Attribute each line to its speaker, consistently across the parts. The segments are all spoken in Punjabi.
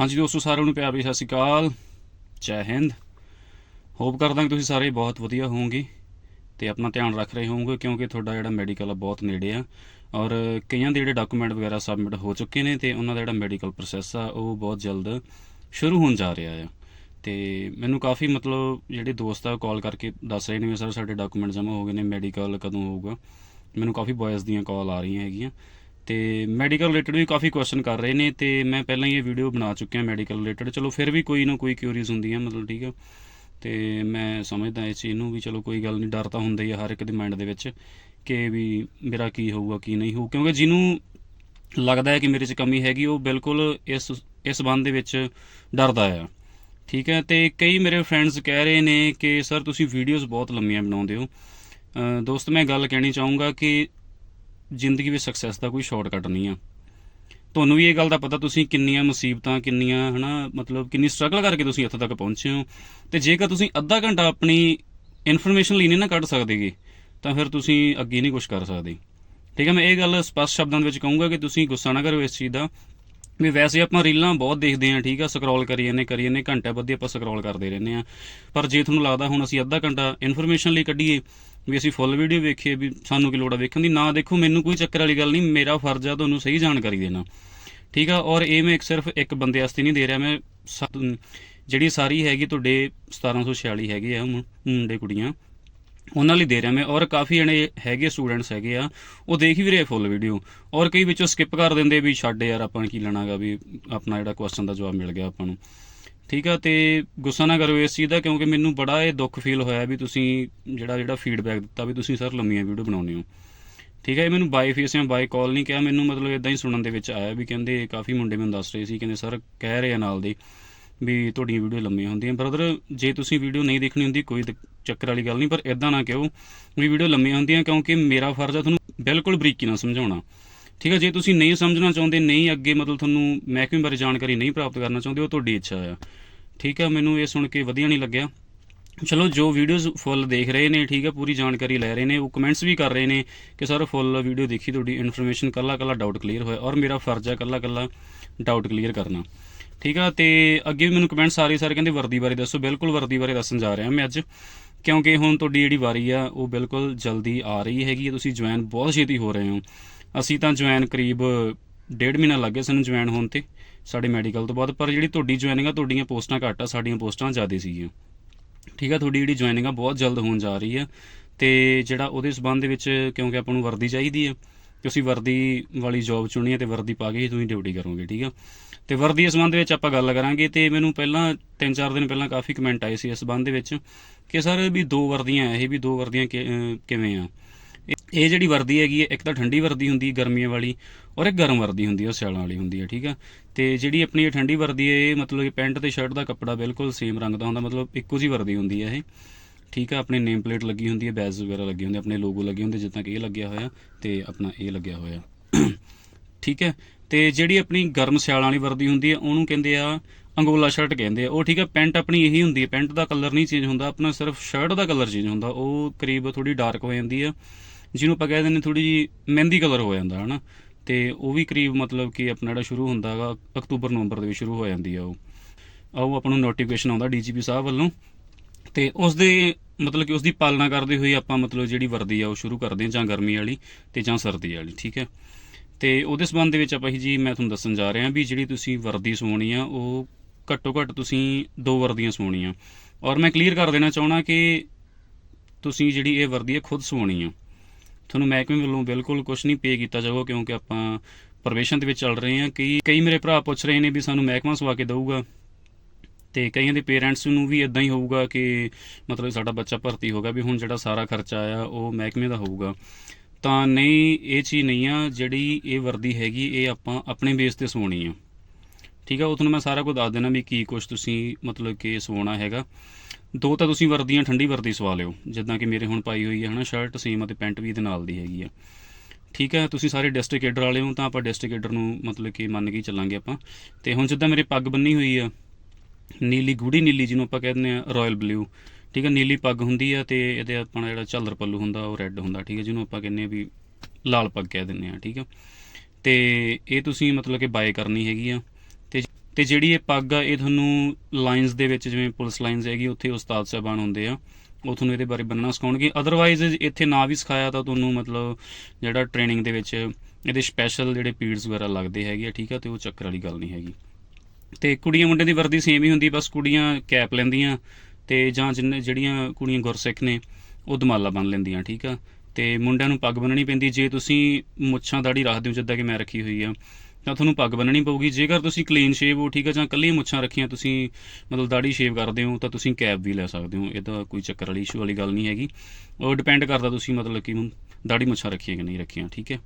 Speaker 1: ਹਾਂਜੀ ਦੋਸਤੋ, ਸਾਰਿਆਂ ਨੂੰ ਪਿਆਰ ਭਰੀ ਸਤਿ ਸ਼੍ਰੀ ਅਕਾਲ। ਜੈ ਹਿੰਦ। ਹੋਪ ਕਰਦਾ ਕਿ ਤੁਸੀਂ ਸਾਰੇ ਬਹੁਤ ਵਧੀਆ ਹੋਵੋਗੇ ਤੇ ਆਪਣਾ ਧਿਆਨ ਰੱਖ ਰਹੇ ਹੋਵੋਗੇ ਕਿਉਂਕਿ ਤੁਹਾਡਾ ਜਿਹੜਾ ਮੈਡੀਕਲ ਆ ਬਹੁਤ ਨੇੜੇ ਆ ਔਰ ਕਈਆਂ ਦੇ ਜਿਹੜੇ ਡਾਕੂਮੈਂਟ ਵਗੈਰਾ ਸਬਮਿਟ ਹੋ ਚੁੱਕੇ ਨੇ ਤੇ ਉਹਨਾਂ ਦਾ ਜਿਹੜਾ ਮੈਡੀਕਲ ਪ੍ਰੋਸੈਸ ਆ, ਉਹ ਬਹੁਤ ਜਲਦ ਸ਼ੁਰੂ ਹੋਣ ਜਾ ਰਿਹਾ ਆ। ਤੇ ਮੈਨੂੰ ਕਾਫੀ ਮਤਲਬ ਜਿਹੜੇ ਦੋਸਤ ਆ ਕਾਲ ਕਰਕੇ ਦੱਸ ਰਹੇ ਨੇ ਵੀ ਸਰ, ਸਾਡੇ ਡਾਕੂਮੈਂਟ ਜਮ੍ਹਾਂ ਹੋ ਗਏ ਨੇ ਮੈਡੀਕਲ ਕਦੋਂ ਹੋਊਗਾ? ਮੈਨੂੰ ਕਾਫੀ ਬॉयਜ਼ ਦੀਆਂ ਕਾਲ ਆ ਰਹੀਆਂ ਹੈਗੀਆਂ। ਤੇ ਮੈਡੀਕਲ ਰਿਲੇਟਡ ਵੀ ਕਾਫੀ ਕੁਐਸਚਨ ਕਰ ਰਹੇ ਨੇ ਤੇ ਮੈਂ ਪਹਿਲਾਂ ਹੀ ਇਹ ਵੀਡੀਓ ਬਣਾ ਚੁੱਕਿਆ ਮੈਡੀਕਲ ਰਿਲੇਟਡ ਚਲੋ ਫਿਰ ਵੀ ਕੋਈ ਨਾ ਕੋਈ ਕਿਊਰੀਜ਼ ਹੁੰਦੀਆਂ ਮਤਲਬ ਠੀਕ ਆ। ਤੇ ਮੈਂ ਸਮਝਦਾ ਇਸ ਚੀਜ਼ ਨੂੰ ਵੀ ਚਲੋ ਕੋਈ ਗੱਲ ਨਹੀਂ ਡਰ ਤਾਂ ਹੁੰਦਾ ਹੀ ਆ ਹਰ ਇੱਕ ਦੇ ਮਾਈਂਡ ਦੇ ਵਿੱਚ ਕਿ ਵੀ ਮੇਰਾ ਕੀ ਹੋਊਗਾ, ਕੀ ਨਹੀਂ ਹੋਊ। ਕਿਉਂਕਿ ਜਿਹਨੂੰ ਲੱਗਦਾ ਹੈ ਕਿ ਮੇਰੇ 'ਚ ਕਮੀ ਹੈਗੀ, ਉਹ ਬਿਲਕੁਲ ਇਸ ਇਸ ਸੰਬੰਧ ਦੇ ਵਿੱਚ ਡਰਦਾ ਆ। ਠੀਕ ਹੈ, ਤੇ ਕਈ ਮੇਰੇ ਫਰੈਂਡਸ ਕਹਿ ਰਹੇ ਨੇ ਕਿ ਸਰ ਤੁਸੀਂ ਵੀਡੀਓਜ਼ ਬਹੁਤ ਲੰਮੀਆਂ ਬਣਾਉਂਦੇ ਹੋ। ਦੋਸਤ, ਮੈਂ ਗੱਲ ਕਹਿਣੀ ਚਾਹੂੰਗਾ ਕਿ ਜ਼ਿੰਦਗੀ ਵਿੱਚ ਸਕਸੈਸ ਦਾ ਕੋਈ ਸ਼ਾਰਟਕਟ ਨਹੀਂ ਆ। ਤੁਹਾਨੂੰ ਵੀ ਇਹ ਗੱਲ ਦਾ ਪਤਾ, ਤੁਸੀਂ ਕਿੰਨੀਆਂ ਮੁਸੀਬਤਾਂ, ਕਿੰਨੀਆਂ, ਹਨਾ, ਮਤਲਬ ਕਿੰਨੀ ਸਟਰਗਲ ਕਰਕੇ ਤੁਸੀਂ ਇੱਥੇ ਤੱਕ ਪਹੁੰਚੇ ਹੋ। ਤੇ ਜੇਕਰ ਤੁਸੀਂ ਅੱਧਾ ਘੰਟਾ ਆਪਣੀ ਇਨਫੋਰਮੇਸ਼ਨ ਲਈ ਨਹੀਂ ਨਾ ਕੱਢ ਸਕਦੇਗੇ, ਤਾਂ ਫਿਰ ਤੁਸੀਂ ਅੱਗੇ ਨਹੀਂ ਕੁਝ ਕਰ ਸਕਦੇ। ਠੀਕ ਹੈ, ਮੈਂ ਇਹ ਗੱਲ ਸਪਸ਼ਟ ਸ਼ਬਦਾਂ ਦੇ ਵਿੱਚ ਕਹੂੰਗਾ ਕਿ ਤੁਸੀਂ ਗੁੱਸਾ ਨਾ ਕਰੋ ਇਸ ਚੀਜ਼ ਦਾ। ਵੀ ਵੈਸੇ ਆਪਾਂ ਰੀਲਾਂ ਬਹੁਤ ਦੇਖਦੇ ਹਾਂ, ਠੀਕ ਆ ਸਕਰੋਲ ਕਰੀ ਜਾਂਦੇ ਕਰੀ ਜਾਂਦੇ ਘੰਟੇ ਬੱਧੀ ਆਪਾਂ ਸਕਰੋਲ ਕਰਦੇ ਰਹਿੰਦੇ ਆ ਪਰ ਜੇ ਤੁਹਾਨੂੰ ਲੱਗਦਾ ਹੁਣ ਅਸੀਂ ਅੱਧਾ ਘੰਟਾ ਇਨਫੋਰਮੇਸ਼ਨ ਲਈ ਕੱਢੀਏ, ਵੀ ਅਸੀਂ ਫੁੱਲ ਵੀਡੀਓ ਵੇਖੀਏ, ਵੀ ਸਾਨੂੰ ਕੀ ਲੋੜ ਆ ਵੇਖਣ ਦੀ, ਨਾ ਦੇਖੋ, ਮੈਨੂੰ ਕੋਈ ਚੱਕਰ ਵਾਲੀ ਗੱਲ ਨਹੀਂ, ਮੇਰਾ ਫਰਜ਼ ਆ ਤੁਹਾਨੂੰ ਸਹੀ ਜਾਣਕਾਰੀ ਦੇਣਾ। ਠੀਕ ਆ, ਔਰ ਇਹ ਮੈਂ ਇੱਕ ਸਿਰਫ ਇੱਕ ਬੰਦੇ ਵਾਸਤੇ ਨਹੀਂ ਦੇ ਰਿਹਾ, ਮੈਂ ਸਾ- ਜਿਹੜੀ ਸਾਰੀ ਹੈਗੀ ਤੁਹਾਡੇ 1746 ਹੈਗੇ ਆ ਮੁੰ- ਮੁੰਡੇ ਕੁੜੀਆਂ ਉਹਨਾਂ ਲਈ ਦੇ ਰਿਹਾ ਮੈਂ ਔਰ ਕਾਫੀ ਜਣੇ ਹੈਗੇ ਸਟੂਡੈਂਟਸ ਹੈਗੇ ਆ, ਉਹ ਦੇਖ ਵੀ ਰਹੇ ਫੁੱਲ ਵੀਡੀਓ ਔਰ ਕਈ ਵਿੱਚੋਂ ਸਕਿਪ ਕਰ ਦਿੰਦੇ ਵੀ ਛੱਡ ਯਾਰ ਆਪਾਂ ਨੇ ਕੀ ਲੈਣਾਗਾ ਵੀ ਆਪਣਾ ਜਿਹੜਾ ਕੁਐਸਚਨ ਦਾ ਜਵਾਬ ਮਿਲ ਗਿਆ ਆਪਾਂ ਨੂੰ। ਠੀਕ ਆ, ਤੇ ਗੁੱਸਾ ਨਾ ਕਰੋ ਇਸ ਚੀਜ਼ ਦਾ ਕਿਉਂਕਿ ਮੈਨੂੰ ਬੜਾ ਇਹ ਦੁੱਖ ਫੀਲ ਹੋਇਆ ਵੀ ਤੁਸੀਂ ਜਿਹੜਾ ਜਿਹੜਾ ਫੀਡਬੈਕ ਦਿੱਤਾ ਵੀ ਤੁਸੀਂ ਸਰ ਲੰਮੀਆਂ ਵੀਡੀਓ ਬਣਾਉਂਦੇ ਹੋ। ਠੀਕ ਹੈ ਇਹ ਮੈਨੂੰ ਬਾਈ ਫੇਸ ਜਾਂ ਬਾਈ ਕਾਲ ਨਹੀਂ ਕਿਹਾ, ਮੈਨੂੰ ਮਤਲਬ ਇਦਾਂ ਹੀ ਸੁਣਨ ਦੇ ਵਿੱਚ ਆਇਆ ਵੀ ਕਹਿੰਦੇ ਕਾਫੀ ਮੁੰਡੇ ਮੈਨੂੰ ਦੱਸ ਰਹੇ ਸੀ, ਕਹਿੰਦੇ ਸਰ ਕਹਿ ਰਹੇ ਆ ਨਾਲ ਦੇ। ਵੀ ਤੁਹਾਡੀਆਂ ਵੀਡੀਓ ਲੰਮੀਆਂ ਹੁੰਦੀਆਂ। ਬ੍ਰਦਰ, ਜੇ ਤੁਸੀਂ ਵੀਡੀਓ ਨਹੀਂ ਦੇਖਣੀ ਹੁੰਦੀ, ਕੋਈ ਦਿੱਕ- ਚੱਕਰ ਵਾਲੀ ਗੱਲ ਨਹੀਂ, ਪਰ ਇਦਾਂ ਨਾ ਕਹੋ ਵੀ ਵੀਡੀਓ ਲੰਮੀਆਂ ਹੁੰਦੀਆਂ, ਕਿਉਂਕਿ ਮੇਰਾ ਫਰਜ਼ ਆ ਤੁਹਾਨੂੰ ਬਿਲਕੁਲ ਬਰੀਕੀ ਨਾਲ ਸਮਝਾਉਣਾ। ਠੀਕ ਹੈ ਜੇ ਤੁਸੀਂ ਨਹੀਂ ਸਮਝਣਾ ਚਾਹੁੰਦੇ, ਨਹੀਂ ਅੱਗੇ ਮਤਲਬ ਤੁਹਾਨੂੰ ਮਹਿਕਮੇ ਬਾਰੇ ਜਾਣਕਾਰੀ ਨਹੀਂ ਪ੍ਰਾਪਤ ਕਰਨਾ ਚਾਹੁੰਦੇ, ਉਹ ਤੁਹਾਡੀ ਇੱਛਾ ਆ। ਠੀਕ ਹੈ ਮੈਨੂੰ ਇਹ ਸੁਣ ਕੇ ਵਧੀਆ ਨਹੀਂ ਲੱਗਿਆ। ਚਲੋ, ਜੋ ਵੀਡੀਓਜ਼ ਫੁੱਲ ਦੇਖ ਰਹੇ ਨੇ, ਠੀਕ ਹੈ ਪੂਰੀ ਜਾਣਕਾਰੀ ਲੈ ਰਹੇ ਨੇ, ਉਹ ਕਮੈਂਟਸ ਵੀ ਕਰ ਰਹੇ ਨੇ ਕਿ ਸਰ ਫੁੱਲ ਵੀਡੀਓ ਦੇਖੀ, ਤੁਹਾਡੀ ਇਨਫੋਰਮੇਸ਼ਨ ਕੱਲਾ ਕੱਲਾ ਡਾਊਟ ਕਲੀਅਰ ਹੋਇਆ ਔਰ ਮੇਰਾ ਫਰਜ਼ ਹੈ ਕੱਲਾ ਕੱਲਾ ਡਾਊਟ ਕਲੀਅਰ ਕਰਨਾ। ਠੀਕ ਆ? ਤੇ ਅੱਗੇ ਵੀ ਮੈਨੂੰ ਕਮੈਂਟਸ ਆ ਰਹੇ ਸਾਰੇ ਕਹਿੰਦੇ ਵਰਦੀ ਬਾਰੇ ਦੱਸੋ। ਬਿਲਕੁਲ ਵਰਦੀ ਬਾਰੇ ਦੱਸਣ ਜਾ ਰਿਹਾ ਮੈਂ ਅੱਜ। ਕਿਉਂਕਿ ਹੁਣ ਤੁਹਾਡੀ ਜਿਹੜੀ ਵਾਰੀ ਆ, ਉਹ ਬਿਲਕੁਲ ਜਲਦੀ ਆ ਰਹੀ ਹੈਗੀ ਹੈ ਤੁਸੀਂ ਜੁਆਇਨ ਬਹੁਤ ਛੇਤੀ ਹੋ ਰਹੇ ਹੋ। ਅਸੀਂ ਤਾਂ ਜੁਆਇਨ ਕਰੀਬ ਡੇਢ ਮਹੀਨਾ ਲੱਗ ਗਿਆ ਸਾਨੂੰ ਜੁਆਇਨ ਹੋਣ ਤੇ। ਸਾਡੇ ਮੈਡੀਕਲ ਤੋਂ ਬਾਅਦ। ਪਰ ਜਿਹੜੀ ਤੁਹਾਡੀ ਜੁਆਇਨਿੰਗ ਆ ਤੁਹਾਡੀਆਂ ਪੋਸਟਾਂ ਘੱਟ ਆ, ਸਾਡੀਆਂ ਪੋਸਟਾਂ ਜ਼ਿਆਦਾ ਸੀਗੀਆਂ। ਠੀਕ ਆ? ਤੁਹਾਡੀ ਜਿਹੜੀ ਜੁਆਇਨਿੰਗ ਆ ਬਹੁਤ ਜਲਦ ਹੋਣ ਜਾ ਰਹੀ ਆ। ਤੇ ਜਿਹੜਾ ਉਹਦੇ ਸਬੰਧ ਦੇ ਵਿੱਚ ਕਿਉਂਕਿ ਆਪਾਂ ਨੂੰ ਵਰਦੀ ਚਾਹੀਦੀ ਆ। ਤੁਸੀਂ ਵਰਦੀ ਵਾਲੀ ਜੌਬ ਚੁਣੀ ਹੈ ਤੇ ਵਰਦੀ ਪਾ ਕੇ ਹੀ ਤੁਸੀਂ ਡਿਊਟੀ ਕਰੋਗੇ, ਠੀਕ ਆ? ਤੇ ਵਰਦੀ ਦੇ ਸੰਬੰਧ ਵਿੱਚ ਆਪਾਂ ਗੱਲ ਕਰਾਂਗੇ ਤੇ ਮੈਨੂੰ ਪਹਿਲਾਂ 3-4 ਦਿਨ ਪਹਿਲਾਂ ਕਾਫੀ ਕਮੈਂਟ ਆਏ ਸੀ ਇਸ ਸੰਬੰਧ ਦੇ ਵਿੱਚ ਕਿ ਸਰ ਵੀ ਦੋ ਵਰਦੀਆਂ, ਇਹ ਵੀ ਦੋ ਵਰਦੀਆਂ ਕਿ- ਕਿਵੇਂ ਆ? ਇਹ- ਇਹ ਜਿਹੜੀ ਵਰਦੀ ਹੈਗੀ ਹੈ, ਇੱਕ ਤਾਂ ਠੰਡੀ ਵਰਦੀ ਹੁੰਦੀ ਹੈ ਗਰਮੀਆਂ ਵਾਲੀ ਔਰ ਇੱਕ ਗਰਮ ਵਰਦੀ ਹੁੰਦੀ ਹੈ, ਉਹ ਸਿਆਲਾਂ ਵਾਲੀ ਹੁੰਦੀ ਹੈ, ਠੀਕ ਆ? ਤੇ ਜਿਹੜੀ ਆਪਣੀ ਇਹ ਠੰਡੀ ਵਰਦੀ ਹੈ, ਇਹ ਮਤਲਬ ਕਿ ਪੈਂਟ ਤੇ ਸ਼ਰਟ ਦਾ ਕੱਪੜਾ ਬਿਲਕੁਲ ਸੇਮ ਰੰਗ ਦਾ ਹੁੰਦਾ, ਮਤਲਬ ਇੱਕੋ ਜਿਹੀ ਵਰਦੀ ਹੁੰਦੀ ਹੈ ਇਹ। ਠੀਕ ਆ, ਆਪਣੇ ਨੇਮ ਪਲੇਟ ਲੱਗੀ ਹੁੰਦੀ ਹੈ ਬੈਜ ਵਗੈਰਾ ਲੱਗੇ ਹੁੰਦੇ ਆਪਣੇ ਲੋਗੋ ਲੱਗੇ ਹੁੰਦੇ, ਜਿੱਦਾਂ ਕਿ ਇਹ ਲੱਗਿਆ ਹੋਇਆ ਤੇ ਆਪਣਾ ਇਹ ਲੱਗਿਆ ਹੋਇਆ। ਠੀਕ ਹੈ, ਤੇ ਜਿਹੜੀ ਆਪਣੀ ਗਰਮ ਸਿਆਲਾਂ ਵਾਲੀ ਵਰਦੀ ਹੁੰਦੀ ਹੈ, ਉਹਨੂੰ ਕਹਿੰਦੇ ਆ ਅੰਗੋਲਾ ਸ਼ਰਟ ਕਹਿੰਦੇ ਆ। ਉਹ ਠੀਕ ਹੈ ਪੈਂਟ ਆਪਣੀ ਇਹੀ ਹੁੰਦੀ ਹੈ, ਪੈਂਟ ਦਾ ਕਲਰ ਨਹੀਂ ਚੇਂਜ ਹੁੰਦਾ, ਆਪਣਾ ਸਿਰਫ ਸ਼ਰਟ ਦਾ ਕਲਰ ਚੇਂਜ ਹੁੰਦਾ। ਉਹ ਕਰੀਬ ਥੋੜੀ ਡਾਰਕ ਹੋ ਜਾਂਦੀ ਆ, ਜਿਹਨੂੰ ਆਪਾਂ ਕਹਿ ਦਿੰਦੇ ਥੋੜੀ ਜੀ ਮਹਿੰਦੀ ਕਲਰ ਹੋ ਜਾਂਦਾ, ਹਨਾ। ਤੇ ਉਹ ਵੀ ਕਰੀਬ ਮਤਲਬ ਕਿ ਆਪਣਾ ਜਿਹੜਾ ਸ਼ੁਰੂ ਹੁੰਦਾ ਹੈਗਾ ਅਕਤੂਬਰ ਨਵੰਬਰ ਦੇ ਵਿੱਚ ਸ਼ੁਰੂ ਹੋ ਜਾਂਦੀ ਆ ਉਹ। ਆਓ, ਆਪਾਂ ਨੂੰ ਨੋਟੀਫਿਕੇਸ਼ਨ ਆਉਂਦਾ ਡੀਜੀਪੀ ਸਾਹਿਬ ਵੱਲੋਂ। ਤੇ ਉਸ ਦੇ ਮਤਲਬ ਕਿ ਉਸ ਦੀ ਪਾਲਣਾ ਕਰਦੇ ਹੋਏ ਆਪਾਂ ਮਤਲਬ ਜਿਹੜੀ ਵਰਦੀ ਆ ਉਹ ਸ਼ੁਰੂ ਕਰਦੇ ਹਾਂ, ਜਾਂ ਗਰਮੀ ਵਾਲੀ ਤੇ ਜਾਂ ਸਰਦੀ ਵਾਲੀ, ਠੀਕ ਹੈ? ਤੇ ਉਹਦੇ ਸਬੰਧ ਦੇ ਵਿੱਚ ਆਪਾਂ ਹੀ ਜੀ, ਮੈਂ ਤੁਹਾਨੂੰ ਦੱਸਣ ਜਾ ਰਿਹਾ ਵੀ ਜਿਹੜੀ ਤੁਸੀਂ ਵਰਦੀ ਸਵਾਉਣੀ ਆ, ਉਹ ਘੱਟੋ ਘੱਟ ਤੁਸੀਂ ਦੋ ਵਰਦੀਆਂ ਸਵਾਉਣੀਆਂ। ਔਰ ਮੈਂ ਕਲੀਅਰ ਕਰ ਦੇਣਾ ਚਾਹਣਾ ਕਿ ਤੁਸੀਂ ਜਿਹੜੀ ਇਹ ਵਰਦੀ ਹੈ ਖੁਦ ਸਵਾਉਣੀ ਆ। ਤੁਹਾਨੂੰ ਮਹਿਕਮੇ ਵੱਲੋਂ ਬਿਲਕੁਲ ਕੁਝ ਨਹੀਂ ਪੇ ਕੀਤਾ ਜਾਊਗਾ, ਕਿਉਂਕਿ ਆਪਾਂ ਪ੍ਰਵੇਸ਼ਨ ਦੇ ਵਿੱਚ ਚੱਲ ਰਹੇ ਹਾਂ ਕਈ ਕਈ ਮੇਰੇ ਭਰਾ ਪੁੱਛ ਰਹੇ ਨੇ ਵੀ ਸਾਨੂੰ ਮਹਿਕਮਾ ਸਵਾ ਕੇ ਦਊਗਾ। ਤੇ ਕਈਆਂ ਦੇ ਪੇਰੈਂਟਸ ਨੂੰ ਵੀ ਇਦਾਂ ਹੀ ਹੋਊਗਾ ਕਿ ਮਤਲਬ ਸਾਡਾ ਬੱਚਾ ਭਰਤੀ ਹੋਗਾ ਵੀ ਹੁਣ ਜਿਹੜਾ ਸਾਰਾ ਖਰਚਾ ਆ ਉਹ ਮਹਿਕਮੇ ਦਾ ਹੋਊਗਾ। ਤਾਂ ਨਹੀਂ, ਇਹ ਚੀਜ਼ ਨਹੀਂ ਆ, ਜਿਹੜੀ ਇਹ ਵਰਦੀ ਹੈਗੀ, ਇਹ ਆਪਾਂ ਆਪਣੇ ਬੇਸ ਤੇ ਸਵਾਉਣੀ ਆ। ਠੀਕ ਆ, ਉਹ ਤੁਹਾਨੂੰ ਮੈਂ ਸਾਰਾ ਕੁਝ ਦੱਸ ਦੇਣਾ ਵੀ ਕੀ ਕੁਝ ਤੁਸੀਂ ਮਤਲਬ ਕਿ ਸਵਾਉਣਾ ਹੈਗਾ। ਦੋ ਤਾਂ ਤੁਸੀਂ ਵਰਦੀਆਂ, ਠੰਡੀ ਵਰਦੀ ਸਵਾ ਲਿਓ, ਜਿੱਦਾਂ ਕਿ ਮੇਰੇ ਹੁਣ ਪਾਈ ਹੋਈ ਹੈ ਹਨਾ, ਸ਼ਰਟ, ਸੇਮ ਅਤੇ ਪੈਂਟ ਵੀ ਇਹਦੇ ਨਾਲ ਦੀ ਹੈਗੀ ਆ। ਠੀਕ ਹੈ ਤੁਸੀਂ ਸਾਰੇ ਡਿਸਟ੍ਰਿਕਟ ਏਡਰ ਵਾਲੇ ਹੋ, ਤਾਂ ਆਪਾਂ ਡਿਸਟ੍ਰਿਕਟ ਏਡਰ ਨੂੰ ਮਤਲਬ ਕਿ ਮੰਨ ਕੇ ਹੀ ਚੱਲਾਂਗੇ ਆਪਾਂ। ਤੇ ਹੁਣ ਜਿੱਦਾਂ ਮੇਰੇ ਪੱਗ ਬੰਨੀ ਹੋਈ ਆ ਨੀਲੀ ਗੂੜੀ ਨੀਲੀ ਜਿਹਨੂੰ ਆਪਾਂ ਕਹਿੰਦੇ ਆ ਰਾਇਲ ਬਲੂ ਠੀਕ ਹੈ ਨੀਲੀ ਪੱਗ ਹੁੰਦੀ ਆ ਤੇ ਇਹਦੇ ਆਪਣਾ ਜਿਹੜਾ ਝੱਲਰ ਪੱਲੂ ਹੁੰਦਾ, ਉਹ ਰੈੱਡ ਹੁੰਦਾ, ਠੀਕ ਹੈ ਜਿਹਨੂੰ ਆਪਾਂ ਕਹਿੰਦੇ ਆ ਵੀ ਲਾਲ ਪੱਗ ਕਹਿ ਦਿੰਦੇ ਆ, ਠੀਕ ਆ। ਤੇ ਇਹ ਤੁਸੀਂ ਮਤਲਬ ਕਿ ਬਾਏ ਕਰਨੀ ਹੈਗੀ ਆ। ਤੇ ਤੇ ਜਿਹੜੀ ਇਹ ਪੱਗ ਆ, ਇਹ ਤੁਹਾਨੂੰ ਲਾਈਨਸ ਦੇ ਵਿੱਚ ਜਿਵੇਂ ਪੁਲਿਸ ਲਾਈਨਸ ਹੈਗੀ, ਉੱਥੇ ਉਸਤਾਦ ਸਾਹਿਬਾਨ ਹੁੰਦੇ ਆ, ਉਹ ਤੁਹਾਨੂੰ ਇਹਦੇ ਬਾਰੇ ਬੰਨਣਾ ਸਿਖਾਉਣਗੇ। ਅਦਰਵਾਈਜ਼ ਇੱਥੇ ਨਾ ਵੀ ਸਿਖਾਇਆ ਤਾਂ ਤੁਹਾਨੂੰ ਮਤਲਬ ਜਿਹੜਾ ਟ੍ਰੇਨਿੰਗ ਦੇ ਵਿੱਚ ਇਹਦੇ ਸਪੈਸ਼ਲ ਜਿਹੜੇ ਪੀਰੀਅਡਸ ਵਗੈਰਾ ਲੱਗਦੇ ਹੈਗੇ ਆ, ਠੀਕ ਆ, ਤੇ ਉਹ ਚੱਕਰ ਵਾਲੀ ਗੱਲ ਨਹੀਂ ਹੈਗੀ। ਤੇ ਕੁੜੀਆਂ ਮੁੰਡਿਆਂ ਦੀ ਵਰਦੀ ਸੇਮ ਹੀ ਹੁੰਦੀ, ਬਸ ਕੁੜੀਆਂ ਕੈਪ ਲੈਂਦੀਆਂ ਤੇ ਜਾਂ ਜਿੰਨੇ, ਜਿਹੜੀਆਂ ਕੁੜੀਆਂ ਗੁਰਸਿੱਖ ਨੇ, ਉਹ ਦਮਾਲਾ ਬੰਨ ਲੈਂਦੀਆਂ, ਠੀਕ ਆ? ਤੇ ਮੁੰਡਿਆਂ ਨੂੰ ਪੱਗ ਬੰਨਣੀ ਪੈਂਦੀ, ਜੇ ਤੁਸੀਂ ਮੁੱਛਾਂ ਦਾੜੀ ਰੱਖਦੇ ਹੋ ਜਿੱਦਾਂ ਕਿ ਮੈਂ ਰੱਖੀ ਹੋਈ ਆ, ਤਾਂ ਤੁਹਾਨੂੰ ਪੱਗ ਬੰਨਣੀ ਪਊਗੀ। ਜੇਕਰ ਤੁਸੀਂ ਕਲੀਨ ਸ਼ੇਵ ਹੋ, ਠੀਕ ਆ, ਜਾਂ ਕੱਲੀਆਂ ਮੁੱਛਾਂ ਰੱਖੀਆਂ, ਤੁਸੀਂ ਮਤਲਬ ਦਾੜੀ ਸ਼ੇਵ ਕਰਦੇ ਹੋ, ਤਾਂ ਤੁਸੀਂ ਕੈਪ ਵੀ ਲੈ ਸਕਦੇ ਹੋ। ਇਹਦਾ ਕੋਈ ਚੱਕਰ ਵਾਲੀ ਇਸ਼ੂ ਵਾਲੀ ਗੱਲ ਨਹੀਂ ਹੈਗੀ। ਉਹ ਡਿਪੈਂਡ ਕਰਦਾ ਤੁਸੀਂ ਮਤਲਬ ਕਿ ਦਾੜੀ ਮੁੱਛਾਂ ਰੱਖੀਆਂ ਕਿ ਨਹੀਂ ਰੱਖੀਆਂ, ਠੀਕ ਹੈ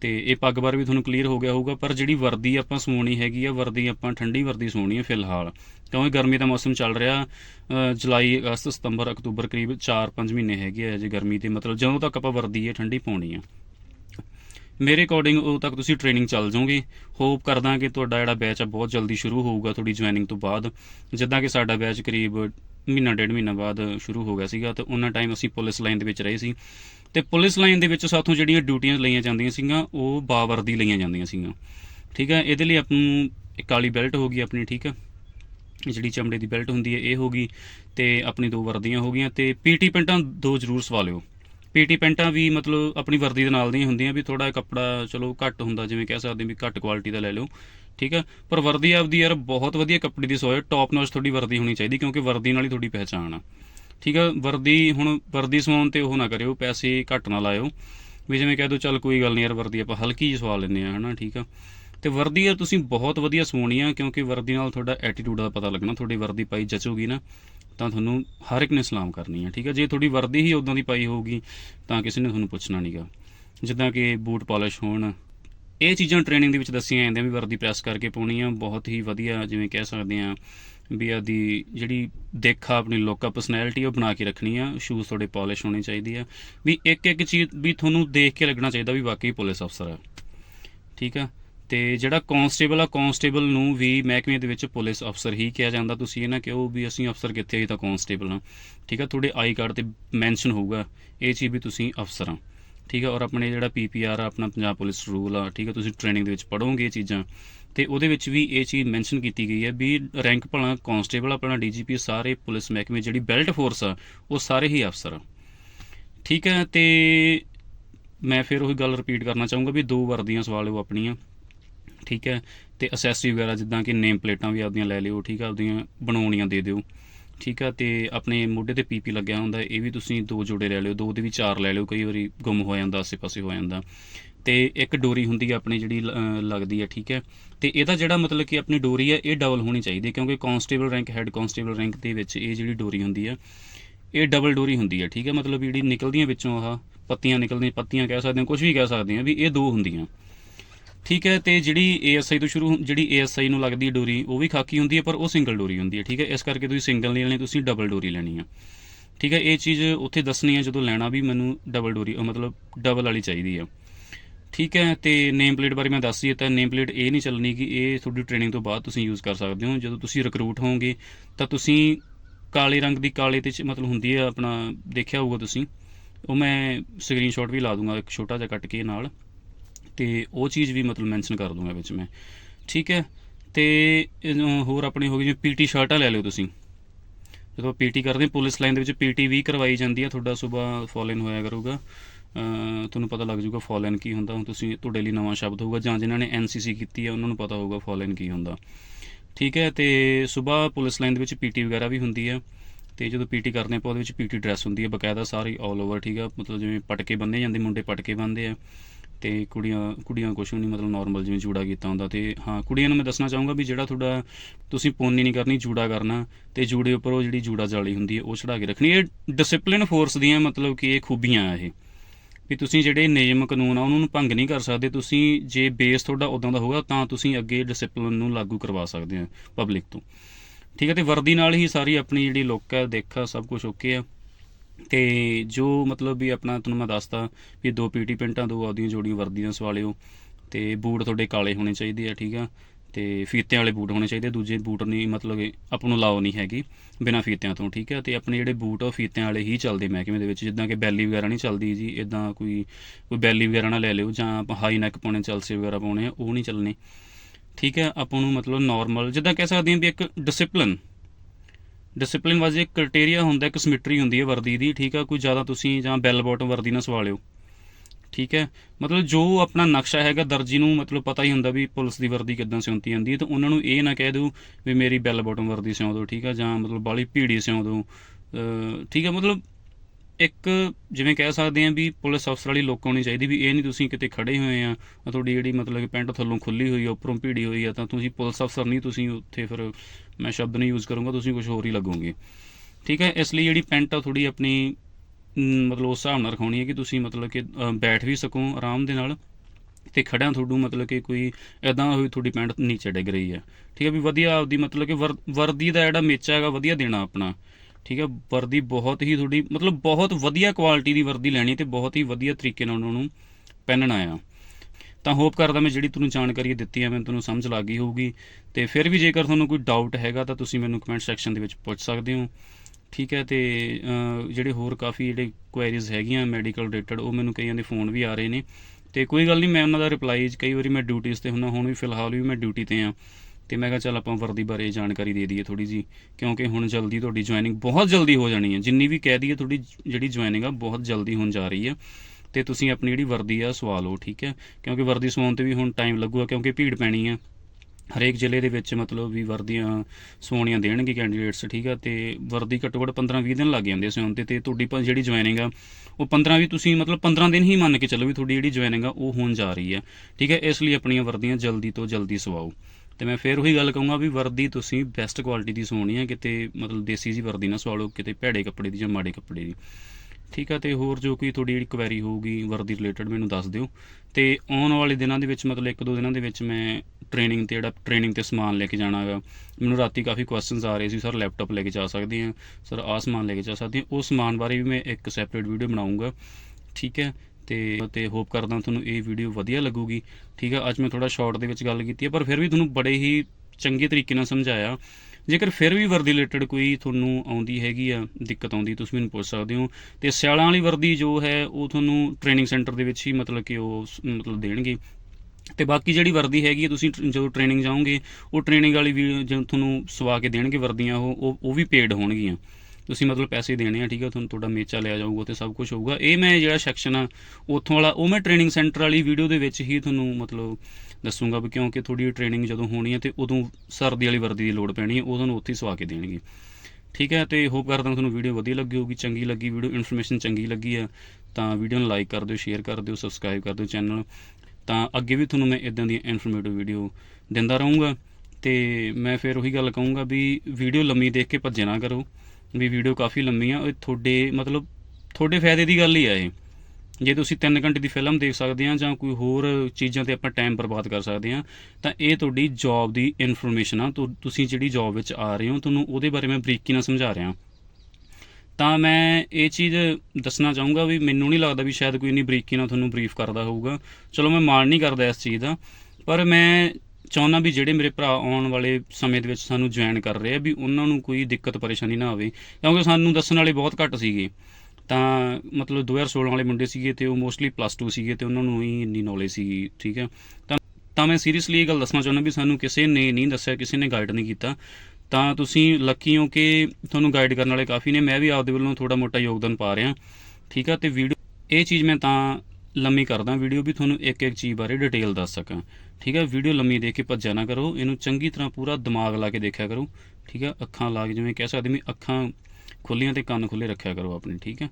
Speaker 1: ਤੇ ਇਹ ਪੱਗ ਬਾਰੇ ਵੀ ਤੁਹਾਨੂੰ ਕਲੀਅਰ ਹੋ ਗਿਆ ਹੋਊਗਾ, ਪਰ ਜਿਹੜੀ ਵਰਦੀ ਆਪਾਂ ਸਵਾਉਣੀ ਹੈਗੀ ਆ, ਵਰਦੀ ਆਪਾਂ ਠੰਡੀ ਵਰਦੀ ਸਵਾਉਣੀ ਹੈ ਫਿਲਹਾਲ। ਕਿਉਂਕਿ ਗਰਮੀ ਦਾ ਮੌਸਮ ਚੱਲ ਰਿਹਾ ਜੁਲਾਈ, ਅਗਸਤ, ਸਤੰਬਰ, ਅਕਤੂਬਰ ਕਰੀਬ 4-5 ਮਹੀਨੇ ਹੈਗੇ ਆ ਜੇ ਗਰਮੀ ਦੇ, ਮਤਲਬ ਜਦੋਂ ਤੱਕ ਆਪਾਂ ਵਰਦੀ ਹੈ ਠੰਡੀ ਪਾਉਣੀ ਆ। ਮੇਰੇ ਅਕੋਰਡਿੰਗ ਉਦੋਂ ਤੱਕ ਤੁਸੀਂ ਟ੍ਰੇਨਿੰਗ ਚੱਲ ਜਾਓਗੇ। ਹੋਪ ਕਰਦਾ ਕਿ ਤੁਹਾਡਾ ਜਿਹੜਾ ਬੈਚ ਆ ਬਹੁਤ ਜਲਦੀ ਸ਼ੁਰੂ ਹੋਊਗਾ, ਤੁਹਾਡੀ ਜੁਆਇਨਿੰਗ ਤੋਂ ਬਾਅਦ। ਜਿੱਦਾਂ ਕਿ ਸਾਡਾ ਬੈਚ ਕਰੀਬ ਮਹੀਨਾ, ਡੇਢ ਮਹੀਨਾ ਬਾਅਦ ਸ਼ੁਰੂ ਹੋ ਗਿਆ ਸੀਗਾ ਤੇ ਉਹਨਾਂ ਟਾਈਮ ਅਸੀਂ ਪੁਲਿਸ ਲਾਈਨ ਦੇ ਵਿੱਚ ਰਹੇ ਸੀ। ਤੇ ਪੁਲਿਸ ਲਾਈਨ ਦੇ ਵਿੱਚ ਸਾਥੋਂ ਜਿਹੜੀਆਂ ਡਿਊਟੀਆਂ ਲਈਆਂ ਜਾਂਦੀਆਂ ਸੀਗੀਆਂ, ਉਹ ਬਾਵਰਦੀ ਲਈਆਂ ਜਾਂਦੀਆਂ ਸੀਗੀਆਂ। ਠੀਕ ਹੈ, ਇਹਦੇ ਲਈ ਆਪ ਨੂੰ ਕਾਲੀ ਬੈਲਟ ਹੋ ਗਈ ਆਪਣੀ, ਠੀਕ ਹੈ। ਜਿਹੜੀ ਚਮੜੇ ਦੀ ਬੈਲਟ ਹੁੰਦੀ ਹੈ, ਇਹ ਹੋ ਗਈ ਤੇ ਆਪਣੀ ਦੋ ਵਰਦੀਆਂ ਹੋ ਗਈਆਂ ਤੇ ਪੀਟੀ ਪੈਂਟਾਂ ਦੋ ਜ਼ਰੂਰ ਸਵਾ ਲਿਓ। ਪੀਟੀ ਪੈਂਟਾਂ ਵੀ ਮਤਲਬ ਆਪਣੀ ਵਰਦੀ ਦੇ ਨਾਲ ਦੀਆਂ ਹੁੰਦੀਆਂ ਵੀ ਥੋੜਾ ਕੱਪੜਾ ਚਲੋ ਘੱਟ ਹੁੰਦਾ, ਜਿਵੇਂ ਕਹਿ ਸਕਦੇ ਵੀ ਘੱਟ ਕੁਆਲਿਟੀ ਦਾ ਲੈ ਲਓ, ਠੀਕ ਆ? ਪਰ ਵਰਦੀ ਆਪਦੀ ਯਾਰ ਬਹੁਤ ਵਧੀਆ ਕੱਪੜੇ ਦੀ ਸੋਏ ਟੌਪ ਨੌਚ ਤੁਹਾਡੀ ਵਰਦੀ ਹੋਣੀ ਚਾਹੀਦੀ ਕਿਉਂਕਿ ਵਰਦੀ ਨਾਲ ਹੀ ਤੁਹਾਡੀ ਪਹਿਚਾਣ ਆ। ਠੀਕ ਆ? ਵਰਦੀ ਹੁਣ, ਵਰਦੀ ਸਵਾਉਣ ਤੇ ਉਹ ਨਾ ਕਰਿਓ, ਪੈਸੇ ਘੱਟ ਨਾ ਲਾਇਓ। ਵੀ ਜਿਵੇਂ ਕਹਿ ਦੋ, ਚੱਲ ਕੋਈ ਗੱਲ ਨਹੀਂ ਯਾਰ, ਵਰਦੀ ਆਪਾਂ ਹਲਕੀ ਜਿਹੀ ਸਵਾ ਲੈਂਦੇ ਆ ਹਨਾ, ਠੀਕ ਆ? ਤੇ ਵਰਦੀ ਯਾਰ ਤੁਸੀਂ ਬਹੁਤ ਵਧੀਆ ਸਵਾਉਣੀ ਆ ਕਿਉਂਕਿ ਵਰਦੀ ਨਾਲ ਤੁਹਾਡਾ ਐਟੀਟਿਊਡ ਦਾ ਪਤਾ ਲੱਗਣਾ, ਤੁਹਾਡੀ ਵਰਦੀ ਪਾਈ ਜਚੂਗੀ ਨਾ। ਤਾਂ ਤੁਹਾਨੂੰ ਹਰ ਇੱਕ ਨੇ ਸਲਾਮ ਕਰਨੀ ਆ, ਠੀਕ ਆ? ਜੇ ਤੁਹਾਡੀ ਵਰਦੀ ਹੀ ਉਦਾਂ ਦੀ ਪਾਈ ਹੋਊਗੀ, ਤਾਂ ਕਿਸੇ ਨੇ ਤੁਹਾਨੂੰ ਪੁੱਛਣਾ ਨਹੀਂਗਾ ਜਿੱਦਾਂ ਕਿ ਬੂਟ ਪਾਲਿਸ਼ ਹੋਣ, ਇਹ ਚੀਜ਼ਾਂ ਟ੍ਰੇਨਿੰਗ ਦੇ ਵਿੱਚ ਦੱਸੀਆਂ ਜਾਂਦੀਆਂ ਵੀ ਵਰਦੀ ਪ੍ਰੈਸ ਕਰਕੇ ਪਾਉਣੀ ਆ, ਬਹੁਤ ਹੀ ਵਧੀਆ ਜਿਵੇਂ ਕਹਿ ਸਕਦੇ ਆ ਵੀ ਆਦੀ ਜਿਹੜੀ ਦੇਖਾ ਆਪਣੀ ਲੋਕਾ ਪਰਸਨੈਲਿਟੀ ਉਹ ਬਣਾ ਕੇ ਰੱਖਣੀ ਆ ਸ਼ੂਜ਼ ਤੁਹਾਡੇ ਪਾਲਿਸ਼ ਹੋਣੇ ਚਾਹੀਦੀ ਆ। ਵੀ ਇੱਕ ਇੱਕ ਚੀਜ਼ ਵੀ ਤੁਹਾਨੂੰ ਦੇਖ ਕੇ ਲੱਗਣਾ ਚਾਹੀਦਾ ਵੀ ਵਾਕਈ ਪੁਲਿਸ ਅਫਸਰ ਆ। ਠੀਕ ਆ? ਤੇ ਜਿਹੜਾ ਕਾਂਸਟੇਬਲ ਆ ਕਾਂਸਟੇਬਲ ਨੂੰ ਵੀ ਮਹਿਕਮੇ ਦੇ ਵਿੱਚ ਪੁਲਿਸ ਅਫਸਰ ਹੀ ਕਿਹਾ ਜਾਂਦਾ। ਤੁਸੀਂ ਇਹ ਨਾ ਕਿਹੋ ਵੀ ਅਸੀਂ ਅਫਸਰ ਕਿੱਥੇ ਆਈ ਤਾਂ ਕਾਂਸਟੇਬਲ ਹਾਂ। ਠੀਕ ਆ, ਤੁਹਾਡੇ ਆਈ ਕਾਰਡ ਤੇ ਮੈਂਸ਼ਨ ਹੋਊਗਾ। ਇਹ ਚੀਜ਼ ਵੀ ਤੁਸੀਂ ਅਫਸਰ ਆ ਠੀਕ ਆ, ਔਰ ਆਪਣੇ ਜਿਹੜਾ ਪੀਪੀਆਰ ਆ, ਆਪਣਾ ਪੰਜਾਬ ਪੁਲਿਸ ਰੂਲ ਆ, ਠੀਕ ਆ, ਤੁਸੀਂ ਟ੍ਰੇਨਿੰਗ ਦੇ ਵਿੱਚ ਪੜੋਗੇ ਇਹ ਚੀਜ਼ਾਂ। ਤੇ ਉਹਦੇ ਵਿੱਚ ਵੀ ਇਹ ਚੀਜ਼ ਮੈਂਸ਼ਨ ਕੀਤੀ ਗਈ ਹੈ ਵੀ ਰੈਂਕ ਭਲਾ ਕਾਂਸਟੇਬਲ ਆਪਣਾ ਡੀਜੀਪੀ ਸਾਰੇ ਪੁਲਿਸ ਮਹਿਕਮੇ ਜਿਹੜੀ ਬੈਲਟ ਫੋਰਸ ਆ, ਉਹ ਸਾਰੇ ਹੀ ਅਫਸਰ ਆ। ਠੀਕ ਹੈ ਤੇ ਮੈਂ ਫਿਰ ਉਹੀ ਗੱਲ ਰਿਪੀਟ ਕਰਨਾ ਚਾਹੂੰਗਾ ਵੀ ਦੋ ਵਰਦੀਆਂ ਸਵਾਲ ਉਹ ਆਪਣੀਆਂ। ਠੀਕ ਹੈ? ਤੇ ਅਸੈਸਰੀ ਵਗੈਰਾ ਜਿੱਦਾਂ ਕਿ ਨੇਮ ਪਲੇਟਾਂ ਵੀ ਆਪਦੀਆਂ ਲੈ ਲਿਓ ਠੀਕ ਆ ਆਪਦੀਆਂ ਬਣਾਉਣੀਆਂ ਦੇ ਦਿਓ ਠੀਕ ਆ ਤੇ ਆਪਣੇ ਮੋਢੇ ਤੇ ਪੀਪੀ ਲੱਗਿਆ ਹੁੰਦਾ ਇਹ ਵੀ ਤੁਸੀਂ ਦੋ ਜੋੜੇ ਲੈ ਲਿਓ ਦੋ ਦੇ ਵੀ ਚਾਰ ਲੈ ਲਿਓ ਕਈ ਵਾਰੀ ਗੁੰਮ ਹੋ ਜਾਂਦਾ ਆਸੇ-ਪਾਸੇ ਹੋ ਜਾਂਦਾ। ਤੇ ਇੱਕ ਡੋਰੀ ਹੁੰਦੀ ਹੈ ਆਪਣੀ ਜਿਹੜੀ ਅਹ, ਲੱਗਦੀ ਹੈ ਠੀਕ ਹੈ? ਤੇ ਇਹਦਾ ਜਿਹੜਾ ਮਤਲਬ ਕਿ ਆਪਣੀ ਡੋਰੀ ਹੈ ਇਹ ਡਬਲ ਹੋਣੀ ਚਾਹੀਦੀ ਹੈ ਕਿਉਂਕਿ constable rank head constable rank ਦੇ ਵਿੱਚ ਇਹ ਜਿਹੜੀ ਡੋਰੀ ਹੁੰਦੀ ਹੈ ਇਹ ਡਬਲ ਡੋਰੀ ਹੁੰਦੀ ਹੈ ਠੀਕ ਹੈ? ਮਤਲਬ ਜਿਹੜੀ ਨਿਕਲਦੀਆਂ ਵਿੱਚੋਂ ਆਹ ਪੱਤੀਆਂ ਨਿਕਲਦੀਆਂ ਪੱਤੀਆਂ ਕਹਿ ਸਕਦੇ ਹਾਂ ਕੁਝ ਵੀ ਕਹਿ ਸਕਦੇ ਹਾਂ ਵੀ ਇਹ ਦੋ ਹੁੰਦੀਆਂ। ਠੀਕ ਹੈ, ਤੇ ਜਿਹੜੀ ਏਐਸਆਈ ਤੋਂ ਸ਼ੁਰੂ ਜਿਹੜੀ ਏਐਸਆਈ ਨੂੰ ਲੱਗਦੀ ਹੈ ਡੋਰੀ, ਉਹ ਵੀ ਖਾਕੀ ਹੁੰਦੀ ਹੈ, ਪਰ ਉਹ ਸਿੰਗਲ ਡੋਰੀ ਹੁੰਦੀ ਹੈ, ਠੀਕ ਹੈ? ਇਸ ਕਰਕੇ ਤੁਸੀਂ ਸਿੰਗਲ ਨਹੀਂ ਲੈਣੀ, ਤੁਸੀਂ ਡਬਲ ਡੋਰੀ ਲੈਣੀ ਆ। ਠੀਕ ਹੈ, ਇਹ ਚੀਜ਼ ਉੱਥੇ ਦੱਸਣੀ ਹੈ, ਜਦੋਂ ਲੈਣਾ ਵੀ ਮੈਨੂੰ ਡਬਲ ਡੋਰੀ ਮਤਲਬ ਡਬਲ ਵਾਲੀ ਚਾਹੀਦੀ ਆ। ਠੀਕ ਹੈ, ਤੇ ਨੇਮ ਪਲੇਟ ਬਾਰੇ ਮੈਂ ਦੱਸ ਦਈਏ ਤਾਂ ਨੇਮ ਪਲੇਟ ਇਹ ਨਹੀਂ ਚੱਲਣੀ ਕਿ ਇਹ ਤੁਹਾਡੀ ਟ੍ਰੇਨਿੰਗ ਤੋਂ ਬਾਅਦ ਤੁਸੀਂ ਯੂਜ਼ ਕਰ ਸਕਦੇ ਹੋ। ਜਦੋਂ ਤੁਸੀਂ ਰਿਕਰੂਟ ਹੋਵੋਗੇ, ਤਾਂ ਤੁਸੀਂ ਕਾਲੇ ਰੰਗ ਦੀ ਕਾਲੇ ਤੇ ਮਤਲਬ ਹੁੰਦੀ ਹੈ, ਆਪਣਾ ਦੇਖਿਆ ਹੋਊਗਾ ਤੁਸੀਂ। ਉਹ ਮੈਂ ਸਕਰੀਨਸ਼ਾਟ ਵੀ ਲਾ ਦੂੰਗਾ, ਇੱਕ ਛੋਟਾ ਜਿਹਾ ਕੱਟ ਕੇ ਨਾਲ। ਤੇ ਉਹ ਚੀਜ਼ ਵੀ ਮਤਲਬ ਮੈਂਸ਼ਨ ਕਰ ਦੂੰਗਾ ਵਿੱਚ ਮੈਂ। ਠੀਕ ਹੈ? ਤੇ ਹੋਰ ਆਪਣੀ ਹੋ ਗਈ ਜਿਵੇਂ ਪੀਟੀ ਸ਼ਰਟਾਂ ਲੈ ਲਿਓ ਤੁਸੀਂ। ਜਦੋਂ ਪੀਟੀ ਕਰਦੇ ਪੁਲਿਸ ਲਾਈਨ ਦੇ ਵਿੱਚ ਪੀਟੀ ਵੀ ਕਰਵਾਈ ਜਾਂਦੀ ਹੈ, ਤੁਹਾਡਾ ਸਵੇਰ ਫਾਲਨ ਹੋਇਆ ਕਰੂਗਾ। ਤੁਹਾਨੂੰ ਪਤਾ ਲੱਗ ਜਾਊਗਾ ਫਾਲਨ ਕੀ ਹੁੰਦਾ। ਹੁਣ ਤੁਸੀਂ ਤੁਹਾਡੇ ਲਈ ਨਵਾਂ ਸ਼ਬਦ ਹੋਊਗਾ ਜਾਂ ਜਿਨ੍ਹਾਂ ਨੇ ਐਨਸੀਸੀ ਕੀਤੀ ਹੈ, ਉਹਨਾਂ ਨੂੰ ਪਤਾ ਹੋਊਗਾ ਫਾਲਨ ਕੀ ਹੁੰਦਾ। ਠੀਕ ਹੈ? ਤੇ ਸਵੇਰ ਪੁਲਿਸ ਲਾਈਨ ਦੇ ਵਿੱਚ ਪੀਟੀ ਵਗੈਰਾ ਵੀ ਹੁੰਦੀ ਹੈ। ਤੇ ਜਦੋਂ ਪੀਟੀ ਕਰਦੇ ਆਪਾਂ ਉਹਦੇ ਵਿੱਚ ਪੀਟੀ ਡਰੈਸ ਹੁੰਦੀ ਹੈ, ਬਕਾਇਦਾ ਸਾਰੀ 올 ਓਵਰ ਠੀਕ ਆ? ਮਤਲਬ ਜਿਵੇਂ ਪਟਕੇ ਬੰਨੇ ਜਾਂਦੇ, ਮੁੰਡੇ ਪਟਕੇ ਬੰਨਦੇ ਆ। ਤੇ ਕੁੜੀਆਂ ਕੁੜੀਆਂ ਕੁਛ ਵੀ ਨਹੀਂ, ਮਤਲਬ ਨਾਰਮਲ ਜਿਵੇਂ ਜੂੜਾ ਕੀਤਾ ਹੁੰਦਾ ਤੇ ਹਾਂ, ਕੁੜੀਆਂ ਨੂੰ ਮੈਂ ਦੱਸਣਾ ਚਾਹੂੰਗਾ ਵੀ ਜਿਹੜਾ ਤੁਹਾਡਾ ਤੁਸੀਂ ਪੋਨੀ ਨਹੀਂ ਕਰਨੀ, ਜੂੜਾ ਕਰਨਾ ਤੇ ਜੂੜੇ ਉੱਪਰ ਉਹ ਜਿਹੜੀ ਜੂੜਾ ਜਾਲੀ ਹੁੰਦੀ ਹੈ, ਉਹ ਚੜਾ ਕੇ ਰੱਖਣੀ। ਇਹ ਡਿਸਪਲਿਨ ਫੋਰਸ ਦੀਆਂ ਮਤਲਬ ਕਿ ਇਹ ਖੂਬੀਆਂ ਆ ਇਹ। ਵੀ ਤੁਸੀਂ ਜਿਹੜੇ ਨਿਯਮ ਕਾਨੂੰਨ ਆ, ਉਹਨਾਂ ਨੂੰ ਭੰਗ ਨਹੀਂ ਕਰ ਸਕਦੇ, ਤੁਸੀਂ ਜੇ ਬੇਸ ਤੁਹਾਡਾ ਉਦਾਂ ਦਾ ਹੋਗਾ ਤਾਂ ਤੁਸੀਂ ਅੱਗੇ ਡਿਸਪਲਿਨ ਨੂੰ ਲਾਗੂ ਕਰਵਾ ਸਕਦੇ ਆ ਪਬਲਿਕ ਤੋਂ। ਠੀਕ ਹੈ, ਤੇ ਵਰਦੀ ਨਾਲ ਹੀ ਸਾਰੀ ਆਪਣੀ ਜਿਹੜੀ ਲੁੱਕ ਹੈ, ਦੇਖਾ, ਸਭ ਕੁਝ ਓਕੇ ਆ। ਤੇ ਜੋ ਮਤਲਬ ਵੀ ਆਪਣਾ ਤੁਹਾਨੂੰ ਮੈਂ ਦੱਸਦਾ ਵੀ ਦੋ ਪੀਟੀ ਪੈਂਟਾਂ, ਦੋ ਆਪਦੀਆਂ ਜੋੜੀਆਂ ਵਰਦੀਆਂ ਸਵਾ ਲਿਓ ਤੇ ਬੂਟ ਤੁਹਾਡੇ ਕਾਲੇ ਹੋਣੇ ਚਾਹੀਦੇ ਆ, ਠੀਕ ਆ? ਤੇ ਫੀਤਿਆਂ ਵਾਲੇ ਬੂਟ ਹੋਣੇ ਚਾਹੀਦੇ ਦੂਜੇ ਬੂਟ ਨਹੀਂ ਮਤਲਬ ਕਿ ਆਪਾਂ ਨੂੰ ਲਾਓ ਨਹੀਂ ਹੈਗੀ ਬਿਨਾਂ ਫੀਤਿਆਂ ਤੋਂ, ਠੀਕ ਹੈ ਤੇ ਆਪਣੇ ਜਿਹੜੇ ਬੂਟ ਆ ਉਹ ਫੀਤਿਆਂ ਵਾਲੇ ਹੀ ਚੱਲਦੇ ਮਹਿਕਮੇ ਦੇ ਵਿੱਚ, ਜਿੱਦਾਂ ਕਿ ਬੈਲੀ ਵਗੈਰਾ ਨਹੀਂ ਚੱਲਦੀ ਜੀ ਇਦਾਂ ਕੋਈ ਕੋਈ ਬੈਲੀ ਵਗੈਰਾ ਨਾ ਲੈ ਲਿਓ ਜਾਂ ਆਪਾਂ ਹਾਈ ਨੈਕ ਪਾਉਣੇ, ਚਲਸੇ ਵਗੈਰਾ ਪਾਉਣੇ ਉਹ ਨਹੀਂ ਚੱਲਣੇ, ਠੀਕ ਹੈ ਆਪਾਂ ਨੂੰ ਮਤਲਬ ਨਾਰਮਲ ਜਿੱਦਾਂ ਕਹਿ ਸਕਦੇ ਹਾਂ ਵੀ ਇੱਕ ਡਿਸਪਲਿਨ ਡਿਸਪਲਿਨ ਵਾਜੇ ਇੱਕ ਕ੍ਰਾਈਟੇਰੀਆ ਹੁੰਦਾ, ਇੱਕ ਸਿਮੈਟਰੀ ਹੁੰਦੀ ਹੈ ਵਰਦੀ ਦੀ, ਠੀਕ ਆ? ਕੋਈ ਜ਼ਿਆਦਾ ਤੁਸੀਂ ਜਾਂ ਬੈਲ ਬਾਟਮ ਵਰਦੀ ਨਾ ਸਵਾ ਲਿਓ। ਠੀਕ ਹੈ? ਮਤਲਬ ਜੋ ਆਪਣਾ ਨਕਸ਼ਾ ਹੈਗਾ, ਦਰਜੀ ਨੂੰ ਮਤਲਬ ਪਤਾ ਹੀ ਹੁੰਦਾ ਵੀ ਪੁਲਿਸ ਦੀ ਵਰਦੀ ਕਿੱਦਾਂ ਸਿਉਂਤੀ ਜਾਂਦੀ ਹੈ, ਤਾਂ ਉਹਨਾਂ ਨੂੰ ਇਹ ਨਾ ਕਹਿ ਦਿਓ ਵੀ ਮੇਰੀ ਬੈਲ ਬਾਟਮ ਵਰਦੀ ਸਿਉਂ ਦਿਓ, ਠੀਕ ਆ? ਜਾਂ ਮਤਲਬ ਬਾਲੀ ਭੀੜੀ ਸਿਉਂ ਦਿਓ। ਠੀਕ ਹੈ ਮਤਲਬ ਇੱਕ ਜਿਵੇਂ ਕਹਿ ਸਕਦੇ ਆ ਵੀ ਪੁਲਿਸ ਅਫਸਰ ਵਾਲੀ ਲੋਕ ਹੋਣੀ ਚਾਹੀਦੀ ਵੀ ਇਹ ਨਹੀਂ ਤੁਸੀਂ ਕਿਤੇ ਖੜੇ ਹੋਏ ਆ ਤੁਹਾਡੀ ਜਿਹੜੀ ਮਤਲਬ ਕਿ ਪੈਂਟ ਥੱਲੋਂ ਖੁੱਲੀ ਹੋਈ ਆ, ਉੱਪਰੋਂ ਭੀੜੀ ਹੋਈ ਆ, ਤਾਂ ਤੁਸੀਂ ਪੁਲਿਸ ਅਫਸਰ ਨਹੀਂ, ਤੁਸੀਂ ਉੱਥੇ ਫਿਰ ਮੈਂ ਸ਼ਬਦ ਨਹੀਂ ਯੂਜ਼ ਕਰੂੰਗਾ, ਤੁਸੀਂ ਕੁਝ ਹੋਰ ਹੀ ਲੱਗੋਗੇ। ਠੀਕ ਹੈ, ਇਸ ਲਈ ਜਿਹੜੀ ਪੈਂਟ ਆ ਥੋੜੀ ਆਪਣੀ ਮਤਲਬ ਉਸ ਹਿਸਾਬ ਨਾਲ ਰਖਾਉਣੀ ਹੈ ਕਿ ਤੁਸੀਂ ਮਤਲਬ ਕਿ ਬੈਠ ਵੀ ਸਕੋ ਆਰਾਮ ਦੇ ਨਾਲ ਤੇ ਖੜਿਆਂ ਤੁਹਾਨੂੰ ਮਤਲਬ ਕਿ ਕੋਈ ਐਦਾਂ ਹੋਈ ਤੁਹਾਡੀ ਪੈਂਟ ਨੀਚੇ ਡਿੱਗ ਰਹੀ ਹੈ। ਠੀਕ ਹੈ ਵੀ ਵਧੀਆ ਆਪਦੀ ਮਤਲਬ ਕਿ ਵਰ- ਵਰਦੀ ਦਾ ਜਿਹੜਾ ਮੇਚਾ ਹੈਗਾ ਵਧੀਆ ਦੇਣਾ ਆਪਣਾ। ਠੀਕ ਹੈ, ਵਰਦੀ ਬਹੁਤ ਹੀ ਤੁਹਾਡੀ, ਮਤਲਬ ਬਹੁਤ ਵਧੀਆ ਕੁਆਲਿਟੀ ਦੀ ਵਰਦੀ ਲੈਣੀ ਤੇ ਬਹੁਤ ਹੀ ਵਧੀਆ ਤਰੀਕੇ ਨਾਲ ਉਹਨਾਂ ਨੂੰ ਪਹਿਨਣਾ ਆ। ਤਾਂ ਹੋਪ ਕਰਦਾ ਮੈਂ ਜਿਹੜੀ ਤੁਹਾਨੂੰ ਜਾਣਕਾਰੀ ਦਿੱਤੀ ਹੈ ਮੈਨੂੰ ਤੁਹਾਨੂੰ ਸਮਝ ਲੱਗ ਗਈ ਹੋਊਗੀ। ਤੇ ਫਿਰ ਵੀ ਜੇਕਰ ਤੁਹਾਨੂੰ ਕੋਈ ਡਾਊਟ ਹੈਗਾ, ਤਾਂ ਤੁਸੀਂ ਮੈਨੂੰ ਕਮੈਂਟ ਸੈਕਸ਼ਨ ਦੇ ਵਿੱਚ ਪੁੱਛ ਸਕਦੇ ਹੋ। ਠੀਕ ਹੈ, ਤੇ ਜਿਹੜੇ ਹੋਰ ਕਾਫੀ ਜਿਹੜੇ ਕੁਐਰੀਜ਼ ਹੈਗੀਆਂ ਮੈਡੀਕਲ ਰਿਲੇਟਡ ਉਹ ਮੈਨੂੰ ਕਈਆਂ ਦੇ ਫੋਨ ਵੀ ਆ ਰਹੇ ਨੇ। ਤੇ ਕੋਈ ਗੱਲ ਨਹੀਂ, ਮੈਂ ਉਹਨਾਂ ਦਾ ਰਿਪਲਾਈ ਕਈ ਵਾਰੀ ਮੈਂ ਡਿਊਟੀਆਂ ਤੇ ਹੁੰਦਾ, ਹੁਣ ਵੀ ਫਿਲਹਾਲ ਵੀ ਮੈਂ ਡਿਊਟੀ ਤੇ ਆ ਤੇ ਮੈਂ ਕਿਹਾ ਚੱਲ ਆਪਾਂ ਵਰਦੀ ਬਾਰੇ ਜਾਣਕਾਰੀ ਦੇ ਦਈਏ ਥੋੜੀ ਜੀ ਕਿਉਂਕਿ ਹੁਣ ਜਲਦੀ ਤੁਹਾਡੀ ਜੁਆਇਨਿੰਗ ਬਹੁਤ ਜਲਦੀ ਹੋ ਜਾਣੀ ਹੈ। ਜਿੰਨੀ ਵੀ ਕਹਿ ਦਈਏ, ਤੁਹਾਡੀ ਜਿਹੜੀ ਜੁਆਇਨਿੰਗ ਆ, ਬਹੁਤ ਜਲਦੀ ਹੋਣ ਜਾ ਰਹੀ ਹੈ। ਤੇ ਤੁਸੀਂ ਆਪਣੀ ਜਿਹੜੀ ਵਰਦੀ ਆ, ਸਵਾ ਲਓ, ਠੀਕ ਹੈ? ਕਿਉਂਕਿ ਵਰਦੀ ਸਵਾਉਣ ਤੇ ਵੀ ਹੁਣ ਟਾਈਮ ਲੱਗੂਗਾ, ਕਿਉਂਕਿ ਭੀੜ ਪੈਣੀ ਆ। ਹਰੇਕ ਜ਼ਿਲ੍ਹੇ ਦੇ ਵਿੱਚ ਮਤਲਬ ਵੀ ਵਰਦੀਆਂ ਸਵਾਉਣੀਆਂ ਦੇਣਗੇ ਕੈਂਡੀਡੇਟਸ ਠੀਕ ਆ? ਤੇ ਵਰਦੀ ਘੱਟੋ ਘੱਟ 15-20 ਦਿਨ ਲੱਗ ਜਾਂਦੇ ਸਿਉਣ ਤੇ ਤੇ ਤੁਹਾਡੀ ਪ- ਜਿਹੜੀ ਜੁਆਇਨਿੰਗ ਆ, ਉਹ 15 ਵੀ ਤੁਸੀਂ ਮਤਲਬ 15 ਦਿਨ ਹੀ ਮੰਨ ਕੇ ਚੱਲੋ ਵੀ ਤੁਹਾਡੀ ਜਿਹੜੀ ਜੁਆਇਨਿੰਗ ਆ, ਉਹ ਹੋਣ ਜਾ ਰਹੀ ਹੈ ਠੀਕ ਹੈ? ਇਸ ਲਈ ਆਪਣੀਆਂ ਵਰਦੀਆਂ ਜਲਦੀ ਤੋਂ ਜਲਦੀ ਸਵਾਓ। ਤੇ ਮੈਂ ਫੇਰ ਉਹੀ ਗੱਲ ਕਹੂੰਗਾ ਵੀ ਵਰਦੀ ਤੁਸੀਂ ਬੈਸਟ ਕੁਆਲਿਟੀ ਦੀ ਸਵਾਉਣੀ ਹੈ ਕਿਤੇ ਮਤਲਬ ਦੇਸੀ ਜੀ ਵਰਦੀ ਨਾ ਸਵਾ ਲਓ, ਕਿਤੇ ਭੈੜੇ ਕੱਪੜੇ ਦੀ ਜਾਂ ਮਾੜੇ ਕੱਪੜੇ ਦੀ। ਠੀਕ ਆ, ਤੇ ਹੋਰ ਜੋ ਕੋਈ ਤੁਹਾਡੀ ਜਿਹੜੀ ਕੁਐਰੀ ਹੋਊਗੀ ਵਰਦੀ ਰਿਲੇਟਡ ਮੈਨੂੰ ਦੱਸ ਦਿਓ। ਤੇ ਆਉਣ ਵਾਲੇ ਦਿਨਾਂ ਦੇ ਵਿੱਚ, ਮਤਲਬ ਇੱਕ ਦੋ ਦਿਨਾਂ ਦੇ ਵਿੱਚ ਮੈਂ ਟ੍ਰੇਨਿੰਗ ਤੇ ਜਿਹੜਾ ਟ੍ਰੇਨਿੰਗ ਤੇ ਸਮਾਨ ਲੈ ਕੇ ਜਾਣਾ ਹੈਗਾ। ਮੈਨੂੰ ਰਾਤੀ ਕਾਫੀ ਕੁਐਸਚਨਸ ਆ ਰਹੇ ਸੀ, ਸਰ ਲੈਪਟਾਪ ਲੈ ਕੇ ਜਾ ਸਕਦੇ ਆ ਸਰ ਆਹ ਸਮਾਨ ਲੈ ਕੇ ਜਾ ਸਕਦੇ ਆ ਉਹ ਸਮਾਨ ਬਾਰੇ ਵੀ ਮੈਂ ਇੱਕ ਸੈਪਰੇਟ ਵੀਡੀਓ ਬਣਾਉਂਗਾ ਠੀਕ ਹੈ, ਤੇ ਤੇ ਹੋਪ ਕਰਦਾ ਤੁਹਾਨੂੰ ਇਹ ਵੀਡੀਓ ਵਧੀਆ ਲੱਗੂਗੀ। ਠੀਕ ਹੈ, ਅੱਜ ਮੈਂ ਥੋੜਾ ਸ਼ਾਰਟ ਦੇ ਵਿੱਚ ਗੱਲ ਕੀਤੀ ਹੈ, ਪਰ ਫਿਰ ਵੀ ਤੁਹਾਨੂੰ ਬੜੇ ਹੀ ਚੰਗੇ ਤਰੀਕੇ ਨਾਲ ਸਮਝਾਇਆ। ਜੇਕਰ ਫਿਰ ਵੀ ਵਰਦੀ ਰਿਲੇਟਡ ਕੋਈ ਤੁਹਾਨੂੰ ਆਉਂਦੀ ਹੈਗੀ ਆ, ਦਿੱਕਤ ਆਉਂਦੀ, ਤੁਸੀਂ ਮੈਨੂੰ ਪੁੱਛ ਸਕਦੇ ਹੋ। ਤੇ ਸਿਆਲਾਂ ਵਾਲੀ ਵਰਦੀ ਜੋ ਹੈ, ਉਹ ਤੁਹਾਨੂੰ ਟ੍ਰੇਨਿੰਗ ਸੈਂਟਰ ਦੇ ਵਿੱਚ ਹੀ ਮਤਲਬ ਕਿ ਉਹ ਮਤਲਬ ਦੇਣਗੇ। ਤੇ ਬਾਕੀ ਜਿਹੜੀ ਵਰਦੀ ਹੈਗੀ ਹੈ ਤੁਸੀਂ ਜਦੋਂ ਟ੍ਰੇਨਿੰਗ ਜਾਓਗੇ, ਉਹ ਟ੍ਰੇਨਿੰਗ ਵਾਲੀ ਵੀ ਜਦੋਂ ਤੁਹਾਨੂੰ ਸਵਾ ਕੇ ਦੇਣਗੇ ਵਰਦੀਆਂ, ਉਹ, ਉਹ- ਉਹ ਵੀ ਪੇਡ ਹੋਣਗੀਆਂ। ਤੁਸੀਂ ਮਤਲਬ ਪੈਸੇ ਦੇਣੇ ਆ, ਠੀਕ ਹੈ ਤੁਹਾਨੂੰ ਤੁਹਾਡਾ ਮੇਚਾ ਲਿਆ ਜਾਊਗਾ ਤੇ ਸਭ ਕੁਝ ਹੋਊਗਾ। ਇਹ ਮੈਂ ਜਿਹੜਾ ਸੈਕਸ਼ਨ ਆ, ਉੱਥੋਂ ਵਾਲਾ, ਉਹ ਮੈਂ ਟ੍ਰੇਨਿੰਗ ਸੈਂਟਰ ਵਾਲੀ ਵੀਡੀਓ ਦੇ ਵਿੱਚ ਹੀ ਤੁਹਾਨੂੰ ਮਤਲਬ ਦੱਸੂਗਾ ਵੀ ਕਿਉਂਕਿ ਤੁਹਾਡੀ ਟ੍ਰੇਨਿੰਗ ਜਦੋਂ ਹੋਣੀ ਹੈ ਤੇ ਉਦੋਂ ਸਰਦੀ ਵਾਲੀ ਵਰਦੀ ਦੀ ਲੋੜ ਪੈਣੀ ਹੈ, ਉਹ ਤੁਹਾਨੂੰ ਉੱਥੇ ਹੀ ਸਵਾ ਕੇ ਦੇਣਗੇ। ਠੀਕ ਹੈ, ਤੇ ਹੋਪ ਕਰਦਾ ਤੁਹਾਨੂੰ ਵੀਡੀਓ ਵਧੀਆ ਲੱਗੀ ਹੋਊਗੀ, ਚੰਗੀ ਲੱਗੀ ਵੀਡੀਓ ਇਨਫੋਰਮੇਸ਼ਨ ਚੰਗੀ ਲੱਗੀ ਆ ਤਾਂ ਵੀਡੀਓ ਨੂੰ ਲਾਈਕ ਕਰ ਦਿਓ ਸ਼ੇਅਰ ਕਰ ਦਿਓ ਸਬਸਕ੍ਰਾਈਬ ਕਰ ਦਿਓ ਚੈਨਲ ਤਾਂ ਅੱਗੇ ਵੀ ਤੁਹਾਨੂੰ ਮੈਂ ਇਦਾਂ ਦੀਆਂ ਇਨਫੋਰਮੇਟਿਵ ਵੀਡੀਓ ਦਿੰਦਾ ਰਹੂੰਗਾ। ਤੇ ਮੈਂ ਫਿਰ ਉਹੀ ਗੱਲ ਕਹੂੰਗਾ ਵੀ ਵੀਡੀਓ ਲੰਮੀ ਦੇਖ ਕੇ ਭੱਜੇ ਨਾ ਕਰੋ, ਵੀ ਵੀਡੀਓ ਕਾਫੀ ਲੰਮੀ ਆ, ਇਹ ਤੁਹਾਡੇ ਮਤਲਬ ਤੁਹਾਡੇ ਫਾਇਦੇ ਦੀ ਗੱਲ ਹੀ ਆ ਇਹ। ਜੇ ਤੁਸੀਂ 3 ਘੰਟੇ ਦੀ ਫਿਲਮ ਦੇਖ ਸਕਦੇ ਆ ਜਾਂ ਕੋਈ ਹੋਰ ਚੀਜ਼ਾਂ ਤੇ ਆਪਾਂ ਟਾਈਮ ਬਰਬਾਦ ਕਰ ਸਕਦੇ ਆ ਤਾਂ ਇਹ ਤੁਹਾਡੀ ਜੌਬ ਦੀ ਇਨਫੋਰਮੇਸ਼ਨ ਆ। ਤੁ- ਤੁਸੀਂ ਜਿਹੜੀ ਜੌਬ ਵਿੱਚ ਆ ਰਹੇ ਹੋ, ਤੁਹਾਨੂੰ ਉਹਦੇ ਬਾਰੇ ਮੈਂ ਬਰੀਕੀ ਨਾਲ ਸਮਝਾ ਰਿਹਾ। ਤਾਂ ਮੈਂ ਇਹ ਚੀਜ਼ ਦੱਸਣਾ ਚਾਹੂੰਗਾ ਵੀ ਮੈਨੂੰ ਨਹੀਂ ਲੱਗਦਾ ਵੀ ਸ਼ਾਇਦ ਕੋਈ ਇੰਨੀ ਬਰੀਕੀ ਨਾਲ ਤੁਹਾਨੂੰ ਬਰੀਫ ਕਰਦਾ ਹੋਊਗਾ। ਚਲੋ ਮੈਂ ਮਾਣ ਨਹੀਂ ਕਰਦਾ ਇਸ ਚੀਜ਼ ਦਾ, ਪਰ ਮੈਂ ਚਾਹੁੰਦਾ ਵੀ ਜਿਹੜੇ ਮੇਰੇ ਭਰਾ ਆਉਣ ਵਾਲੇ ਸਮੇਂ ਦੇ ਵਿੱਚ ਸਾਨੂੰ ਜੁਆਇਨ ਕਰ ਰਹੇ ਆ, ਵੀ ਉਹਨਾਂ ਨੂੰ ਕੋਈ ਦਿੱਕਤ ਪਰੇਸ਼ਾਨੀ ਨਾ ਆਵੇ, ਕਿਉਂਕਿ ਸਾਨੂੰ ਦੱਸਣ ਵਾਲੇ ਬਹੁਤ ਘੱਟ ਸੀਗੇ। ਤਾਂ ਮਤਲਬ 2016 ਵਾਲੇ ਮੁੰਡੇ ਸੀਗੇ ਤੇ ਉਹ ਮੋਸਟਲੀ ਪਲੱਸ 2 ਸੀਗੇ ਤੇ ਉਹਨਾਂ ਨੂੰ ਹੀ ਇੰਨੀ ਨੌਲੇਜ ਸੀਗੀ ਠੀਕ ਹੈ? ਤਾਂ ਤਾਂ ਮੈਂ ਸੀਰੀਅਸਲੀ ਇਹ ਗੱਲ ਦੱਸਣਾ ਚਾਹੁੰਦਾ ਵੀ ਸਾਨੂੰ ਕਿਸੇ ਨੇ ਨਹੀਂ ਦੱਸਿਆ, ਕਿਸੇ ਨੇ ਗਾਈਡ ਨਹੀਂ ਕੀਤਾ। ਤਾਂ ਤੁਸੀਂ ਲੱਕੀ ਹੋ ਕਿ ਤੁਹਾਨੂੰ ਗਾਈਡ ਕਰਨ ਵਾਲੇ ਕਾਫੀ ਨੇ, ਮੈਂ ਵੀ ਆਪਦੇ ਵੱਲੋਂ ਥੋੜਾ ਮੋਟਾ ਯੋਗਦਾਨ ਪਾ ਰਿਹਾ। ਠੀਕ ਆ ਤੇ ਵੀਡੀਓ ਇਹ ਚੀਜ਼ ਮੈਂ ਤਾਂ ਲੰਮੀ ਕਰਦਾ ਵੀਡੀਓ ਵੀ ਤੁਹਾਨੂੰ ਇੱਕ ਇੱਕ ਚੀਜ਼ ਬਾਰੇ ਡਿਟੇਲ ਦੱਸ ਸਕਾਂ। ਠੀਕ ਹੈ? ਵੀਡੀਓ ਲੰਮੀ ਦੇਖ ਕੇ ਭੱਜਿਆ ਨਾ ਕਰੋ, ਇਹਨੂੰ ਚੰਗੀ ਤਰ੍ਹਾਂ ਪੂਰਾ ਦਿਮਾਗ ਲਾ ਕੇ ਦੇਖਿਆ ਕਰੋ। ਠੀਕ ਹੈ? ਅੱਖਾਂ ਲਾ ਕੇ ਜਿਵੇਂ ਕਹਿ ਸਕਦੇ ਵੀ ਅੱਖਾਂ ਖੁੱਲੀਆਂ ਤੇ ਕੰਨ ਖੁੱਲੇ ਰੱਖਿਆ ਕਰੋ ਆਪਣੇ, ਠੀਕ ਹੈ?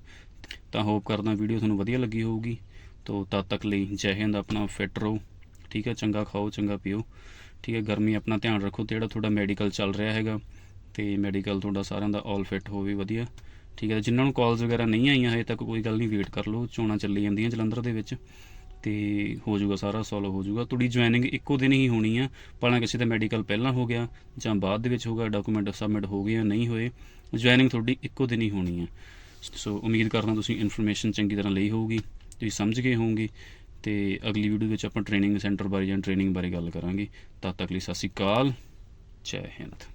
Speaker 1: ਤਾਂ ਹੋਪ ਕਰਦਾ ਵੀਡੀਓ ਤੁਹਾਨੂੰ ਵਧੀਆ ਲੱਗੀ ਹੋਊਗੀ। ਤੋ ਤਦ ਤੱਕ ਲਈ ਜੈ ਹਿੰਦ, ਆਪਣਾ ਫਿੱਟ ਰਹੋ, ਠੀਕ ਹੈ? ਚੰਗਾ ਖਾਓ, ਚੰਗਾ ਪੀਓ, ਠੀਕ ਹੈ? ਗਰਮੀ ਆਪਣਾ ਧਿਆਨ ਰੱਖੋ, ਤੇ ਜਿਹੜਾ ਤੁਹਾਡਾ ਮੈਡੀਕਲ ਚੱਲ ਰਿਹਾ ਹੈਗਾ, ਤੇ ਮੈਡੀਕਲ ਤੁਹਾਡਾ ਸਾਰਿਆਂ ਦਾ ਆਲ ਫਿੱਟ ਹੋਵੇ, ਵਧੀਆ, ਠੀਕ ਹੈ? ਜਿਨ੍ਹਾਂ ਨੂੰ ਕਾਲਸ ਵਗੈਰਾ ਨਹੀਂ ਆਈਆਂ ਹਜੇ ਤੱਕ, ਕੋਈ ਗੱਲ ਨਹੀਂ ਵੇਟ ਕਰ ਲਓ, ਚੋਣਾਂ ਚੱਲੀ ਜਾਂਦੀਆਂ ਜਲੰਧਰ ਦੇ ਵਿੱਚ। ਤੇ ਹੋ ਜਾਊਗਾ ਸਾਰਾ ਸੋਲਵ ਹੋ ਜਾਊਗਾ ਤੁਹਾਡੀ ਜੁਆਇਨਿੰਗ ਇੱਕੋ ਦਿਨ ਹੀ ਹੋਣੀ ਆ। ਭਾਵੇਂ ਕਿਸੇ ਦਾ ਮੈਡੀਕਲ ਪਹਿਲਾਂ ਹੋ ਗਿਆ, ਜਾਂ ਬਾਅਦ ਦੇ ਵਿੱਚ ਹੋਗਾ ਡਾਕੂਮੈਂਟ ਸਬਮਿਟ ਹੋ ਗਏ ਜਾਂ ਨਹੀਂ ਹੋਏ ਜੁਆਇਨਿੰਗ ਤੁਹਾਡੀ ਇੱਕੋ ਦਿਨ ਹੀ ਹੋਣੀ ਆ। ਸੋ ਉਮੀਦ ਕਰਦਾ ਤੁਸੀਂ ਇਨਫੋਰਮੇਸ਼ਨ ਚੰਗੀ ਤਰ੍ਹਾਂ ਲਈ ਹੋਊਗੀ, ਤੁਸੀਂ ਸਮਝ ਗਏ ਹੋਵੋਗੇ ਤੇ ਅਗਲੀ ਵੀਡੀਓ ਵਿੱਚ ਆਪਾਂ ਟ੍ਰੇਨਿੰਗ ਸੈਂਟਰ ਬਾਰੇ ਜਾਂ ਟ੍ਰੇਨਿੰਗ ਬਾਰੇ ਗੱਲ ਕਰਾਂਗੇ। ਤਦ ਤੱਕ ਲਈ ਸਤਿ ਸ਼੍ਰੀ ਅਕਾਲ, ਜੈ ਹਿੰਦ।